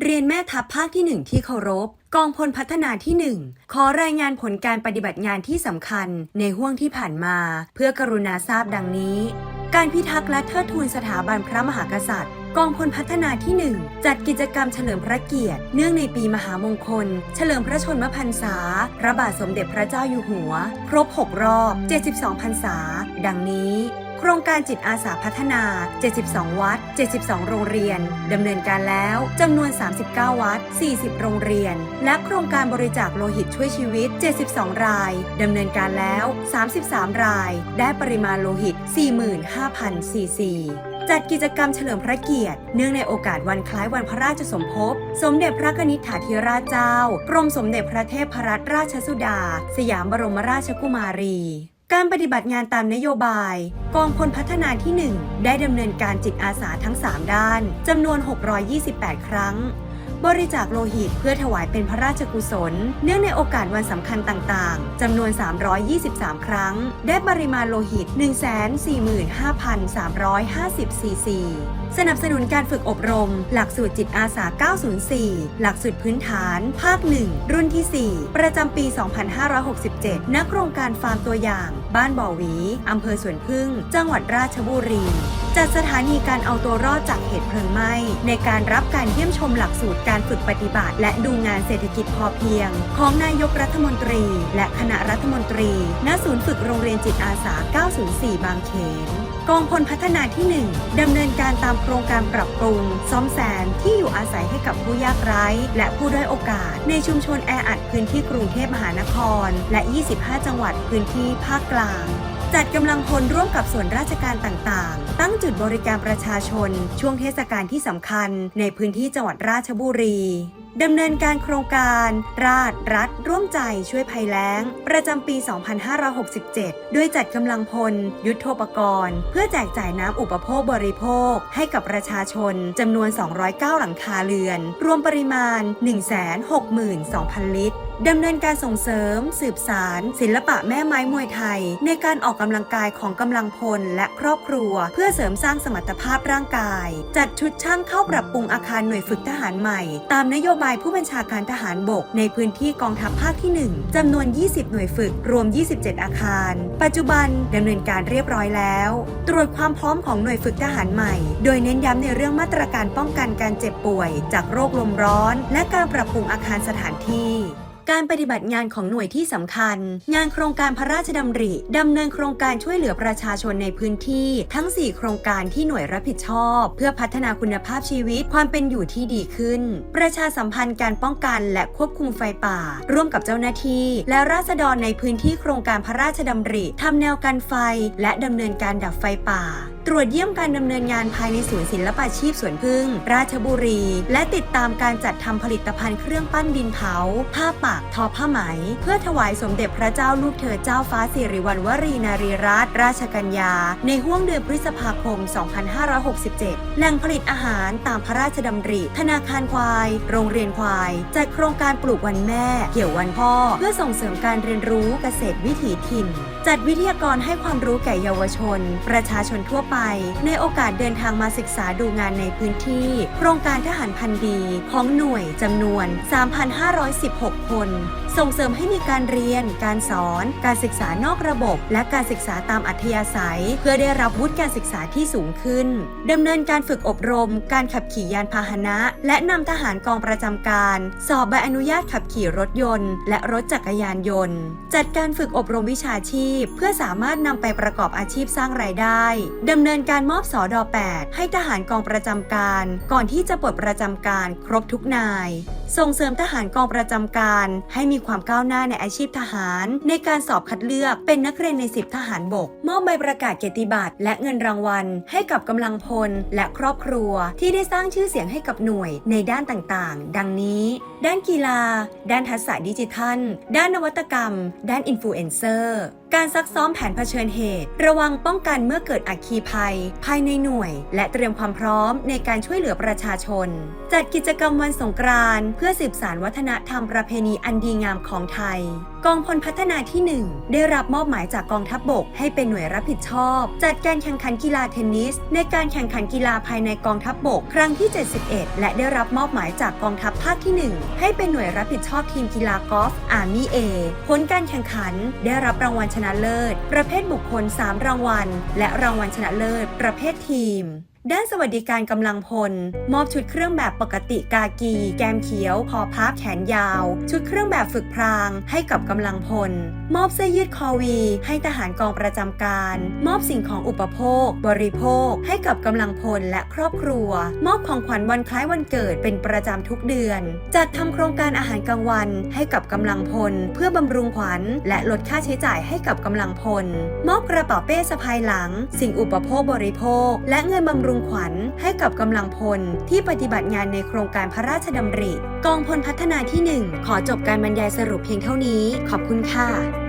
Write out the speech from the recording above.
เรียนแม่ทัพภาคที่ 1 ที่เคารพ กองพลพัฒนาที่ 1 ขอรายงานผลการปฏิบัติงานที่สำคัญในห่วงที่ผ่านมา เพื่อกรุณาทราบดังนี้ การพิทักษ์และเทิดทูนสถาบันพระมหากษัตริย์กองพลพัฒนาที่ 1 จัดกิจกรรมเฉลิมพระเกียรติ เนื่องในปีมหามงคล เฉลิมพระชนมพรรษา พระบาทสมเด็จพระเจ้าอยู่หัว ครบ 6 รอบ 72 พรรษา ดังนี้ ครงการจิตอาสาพัฒนา 72 วัด 72 โรงเรียนดำเนินการแล้วจำนวน 39 วัด 40 โรงเรียน และโครงการบริจาคโลหิตช่วยชีวิต 72 รายดำเนินการแล้ว 33 ราย ได้ปริมาณโลหิต 45,000 ซีซีจัดกิจกรรมเฉลิมพระเกียรติ เนื่องในโอกาสวันคล้ายวันพระราชสมภพ สมเด็จพระนิษฐาธิราชเจ้า กรมสมเด็จพระเทพรัตนราชสุดา สยามบรมราชกุมารี การปฏิบัติงานตามนโยบาย กองพลพัฒนาที่ 1 ได้ดำเนินการจิตอาสาทั้ง 3 ด้านจำนวน 628 ครั้ง บริจาคโลหิตเพื่อถวายเป็นพระราชกุศล เนื่องในโอกาสวันสำคัญต่างๆจำนวน 323 ครั้ง ได้ปริมาณโลหิต 145,350 ซีซีสนับสนุนการฝึกอบรม หลักสูตรจิตอาสา 904 หลักสูตรพื้นฐาน ภาค 1 รุ่นที่ 4 ประจำปี 2567 ณ โครงการฟาร์มตัวอย่าง บ้านบ่อหวี อำเภอสวนพึ่ง จังหวัดราชบุรี จัดสถานีการเอาตัวรอดจากเหตุเพลิงไหม้ ในการรับการเยี่ยมชมหลักสูตรการฝึกปฏิบัติ และดูงานเศรษฐกิจพอเพียง ของนายกรัฐมนตรี และคณะรัฐมนตรี ณ ศูนย์ฝึกโรงเรียนจิตอาสา 904 บางเขน กองพลพัฒนาที่ 1 ดำเนินการตามโครงการปรับปรุง ซ่อมแซมที่อยู่อาศัยให้กับผู้ยากไร้ และผู้ด้อยโอกาส ในชุมชนแออัดพื้นที่กรุงเทพมหานคร และ 25 จังหวัดพื้นที่ภาคกลาง จัดกำลังพลร่วมกับส่วนราชการต่างๆ ตั้งจุดบริการประชาชน ช่วงเทศกาลที่สำคัญ ในพื้นที่จังหวัดราชบุรีดำเนินการโครงการ ราชรัฐ ร่วมใจช่วยภัยแล้ง ประจำปี 2567ด้วยจัดกำลังพล ยุทโธปกรณ์ เพื่อแจกจ่ายน้ำอุปโภคบริโภค ให้กับประชาชนจำนวน 209 หลังคาเรือน รวมปริมาณ 162,000 ลิตร ดำเนินการส่งเสริม สืบสาร ศิลปะแม่ไม้มวยไทย ในการออกกำลังกายของกำลังพลและครอบครัว เพื่อเสริมสร้างสมรรถภาพร่างกาย จัดชุดช่างเข้าปรับปรุงอาคารหน่วยฝึกทหารใหม่ ตามนโยบายผู้บัญชาการทหารบก ในพื้นที่กองทัพภาคที่ 1จำนวน 20 หน่วยฝึกรวม 27 อาคาร ปัจจุบันดำเนินการเรียบร้อยแล้ว ตรวจความพร้อมของหน่วยฝึกทหารใหม่ โดยเน้นย้ำในเรื่องมาตรการป้องกันการเจ็บป่วย จากโรคลมร้อน และการปรับปรุงอาคารสถานที่ การปฏิบัติงานของหน่วยที่สำคัญ งานโครงการพระราชดำริดำเนินโครงการช่วยเหลือประชาชนในพื้นที่ ทั้ง 4 โครงการที่หน่วยรับผิดชอบ เพื่อพัฒนาคุณภาพชีวิตความเป็นอยู่ที่ดีขึ้น ประชาสัมพันธ์การป้องกันและควบคุมไฟป่า ร่วมกับเจ้าหน้าที่ และราษฎรในพื้นที่โครงการพระราชดำริทำแนวกันไฟ และดำเนินการดับไฟป่าตรวจเยี่ยมการดำเนินงานภายในศูนย์ศิลปาชีพสวนพึ่ง ราชบุรี และติดตามการจัดทำผลิตภัณฑ์เครื่องปั้นดินเผา ผ้าปักทอผ้าไหม เพื่อถวายสมเด็จพระเจ้าลูกเธอเจ้าฟ้าสิริวัณวรีนารีรัตนราชกัญญา ในห้วงเดือนพฤษภาคม 2567 แหล่งผลิตอาหารตามพระราชดำริ ธนาคารควาย โรงเรียนควาย จัดโครงการปลูกวันแม่ เกี่ยววันพ่อ เพื่อส่งเสริมการเรียนรู้เกษตรวิถีถิ่น จัดวิทยากรให้ความรู้แก่เยาวชน ประชาชนทั่วไป ในโอกาสเดินทางมาศึกษาดูงานในพื้นที่ โครงการทหารพันดี ของหน่วยจำนวน 3,516 คน ส่งเสริมให้มีการเรียน การสอน การศึกษานอกระบบ และการศึกษาตามอัธยาศัย เพื่อได้รับวุฒิการศึกษาที่สูงขึ้นดำเนินการฝึกอบรม การขับขี่ยานพาหนะ และนำทหารกองประจำการ สอบใบอนุญาตขับขี่รถยนต์ และรถจักรยานยนต์ จัดการฝึกอบรมวิชาชีพเพื่อสามารถนำไปประกอบอาชีพสร้างรายได้ดำเนินการมอบสอดอ8ให้ทหารกองประจำการ ก่อนที่จะปลดประจำการครบทุกนาย ส่งเสริมทหารกองประจำการ ให้มีความก้าวหน้าในอาชีพทหาร ในการสอบคัดเลือกเป็นนักเรียนในสิบทหารบก มอบใบประกาศเกียรติบัตรและเงินรางวัล ให้กับกำลังพลและครอบครัว ที่ได้สร้างชื่อเสียงให้กับหน่วยในด้านต่างๆ ดังนี้ ด้านกีฬา ด้านทักษะดิจิทัล ด้านนวัตกรรม ด้านอินฟลูเอนเซอร์ การซักซ้อมแผนเผชิญเหตุ ระวังป้องกันเมื่อเกิดอัคคีภัย ภายในหน่วย และเตรียมความพร้อมในการช่วยเหลือประชาชน จัดกิจกรรมวันสงกรานต์พื่อพื่อสืบสานวัฒนธรรมประเพณีอันดีงามของไทย กองพลพัฒนาที่ 1 ได้รับมอบหมายจากกองทัพบบก ให้เป็นหน่วยรับผิดชอบ จัดการแข่งขันกีฬาเทนนิส ในการแข่งขันกีฬาภายในกองทัพบบก ครั้งที่ 71 และได้รับมอบหมายจากกองทัพภาคที่ 1 ให้เป็นหน่วยรับผิดชอบทีมกีฬากอล์ฟอาร์มี่เอผลการแข่งขัน ได้รับรางวัลชนะเลิศ ประเภทบุคคล 3 รางวัล และรางวัลชนะเลิศ ประเภททีม ด้านสวัสดิการกำลังพล มอบชุดเครื่องแบบปกติกากี แกมเขียวคอพับแขนยาว ชุดเครื่องแบบฝึกพรางให้กับกำลังพล มอบเสื้อยืดคอวี ให้ทหารกองประจำการ มอบสิ่งของอุปโภค บริโภค ให้กับกำลังพลและครอบครัว มอบของขวัญวันคล้ายวันเกิดเป็นประจำทุกเดือน จัดทำโครงการอาหารกลางวันให้กับกำลังพล เพื่อบำรุงขวัญ และลดค่าใช้จ่ายให้กับกำลังพล มอบกระเป๋าเป้สะพายหลัง สิ่งอุปโภคบริโภค และเงินบำรุงรุงขวัญให้กับกำลังพลที่ปฏิบัติงานในโครงการพระราชดำริ กองพลพัฒนาที่ 1 ขอจบการบรรยายสรุปเพียงเท่านี้ ขอบคุณค่ะ